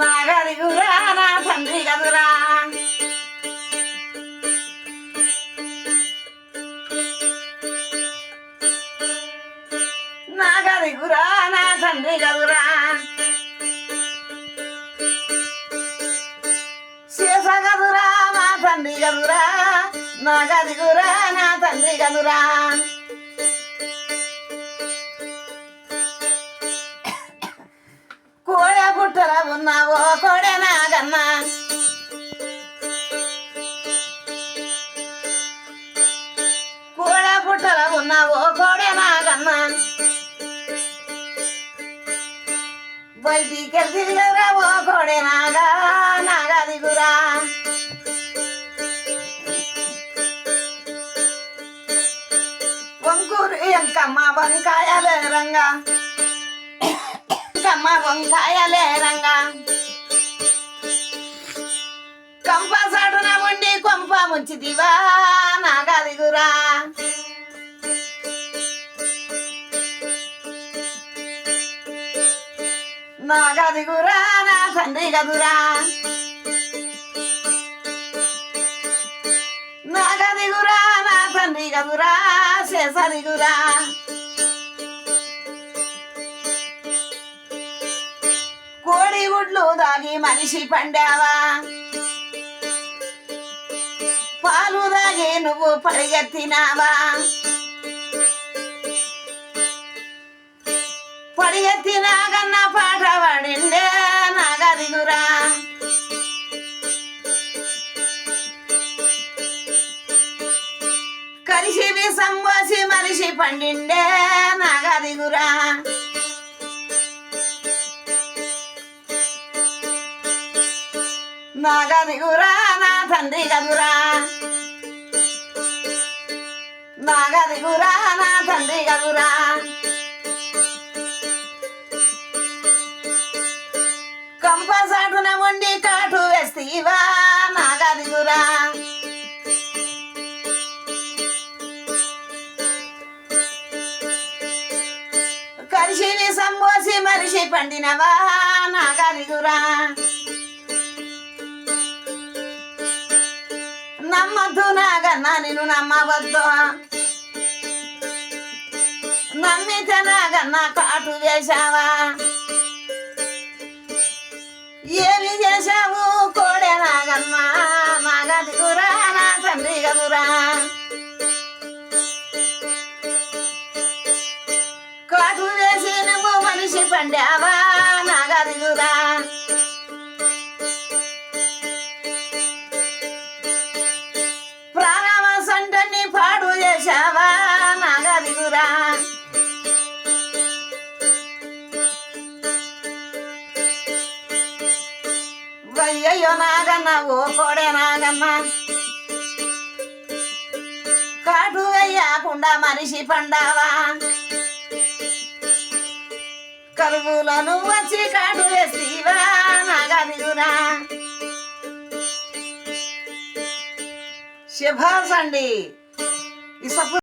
నా గదిగురా నా తండ్రి గదురా నా గదిగురా నా తండ్రి గదురా శేష నా తండ్రి గదురా నా గదిగురా నా తండ్రి గదురా కోడె కూడ పుట్టల పుట్టర ఉన్నావో కోడె నాగన్నా బయటికి తిరిగరా ఓ కోడె నాగా నాగా దిగురా వంకూరు ఎంకమ్మ వంకాయలే రంగా. కమ్మ వంకాయలే రంగా. కంప సాటున ఉండి కొంప ముంచిదివా నాగదిగురా. నాగదిగురా నా తండ్రి గదురా నాగదిగురా నా తండ్రి గదురా శేషదిగురా. కోడి గుడ్లు దాగి మనిషి పండావా. పాలు దాగి నువ్వు పరిగెత్తినావా పరిగెత్తినాగన్న పాట పడిండే నాగదిగురా కలిసి సంబోసి మనిషి పండిండే నాగదిగురా నా తండ్రి గదురా నాగదిగురా నా తండ్రి గదురా కంపసాటున ఉండి కాటు వేస్తీవా నాగదిగురా. కలిసిని సంబోసి మనిషి పండినవా నాగదిగురా. నమ్మద్దు నాగన్నా నేను నమ్మవద్దు. నమ్మితే నాగన్నా కాటు వేశావా? ఏమి చేశావు కోడే నాగన్నా? నాగదిగురా నా తండ్రి గదురా? కాటు వేసి నువ్వు మనిషి పండావా? చేశావా నాగదిగురా వయ్యయ్యో నాగన్న ఓ కోడే నాగన్న. కాటు వేయకుండా మనిషి పండావా? కరువులను వచ్చి కాటు వేస్తీవా నాగదిగురా శభాస్ అండి. Esa fue